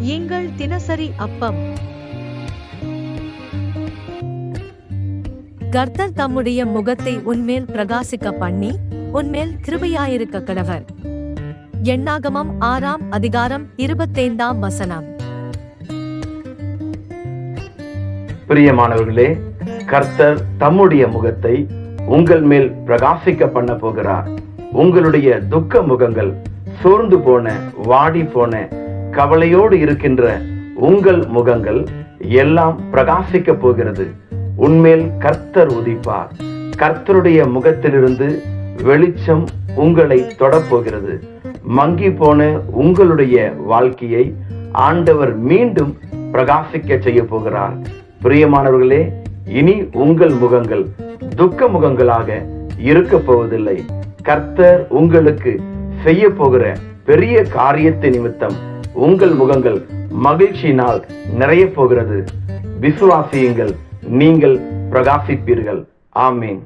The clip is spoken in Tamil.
எங்கள் தினசரி அப்பம். கர்த்தர் தம்முடைய முகத்தை உன்மேல் பிரகாசிக்க பண்ணி உன்மேல் கிருபையாயிருக்க கடவர். எண்ணாகமம் ஆறாம் அதிகாரம் இருபத்தைந்தாம் வசனம். பிரியமானவர்களே கர்த்தர் தம்முடைய முகத்தை உங்கள் மேல் பிரகாசிக்க பண்ண போகிறார். உங்களுடைய துக்க முகங்கள் சோர்ந்து போன வாடி போன கவலையோடு இருக்கின்ற உங்கள் முகங்கள் எல்லாம் பிரகாசிக்க போகிறது. உன்மேல் கர்த்தர் உதிப்பார். கர்த்தருடைய முகத்திலிருந்து வெளிச்சம் உங்களை தொடப்போகிறது. மங்கி போன உங்களுடைய வாழ்க்கையை ஆண்டவர் மீண்டும் பிரகாசிக்க செய்ய போகிறார். பிரியமானவர்களே இனி உங்கள் முகங்கள் துக்க முகங்களாக இருக்க போவதில்லை. கர்த்தர் உங்களுக்கு செய்ய போகிற பெரிய காரியத்தை நிமித்தம் உங்கள் முகங்கள் மகிழ்ச்சியினால் நிறைய போகிறது. விசுவாசியுங்கள் நீங்கள் பிரகாசிப்பீர்கள். ஆமீன்.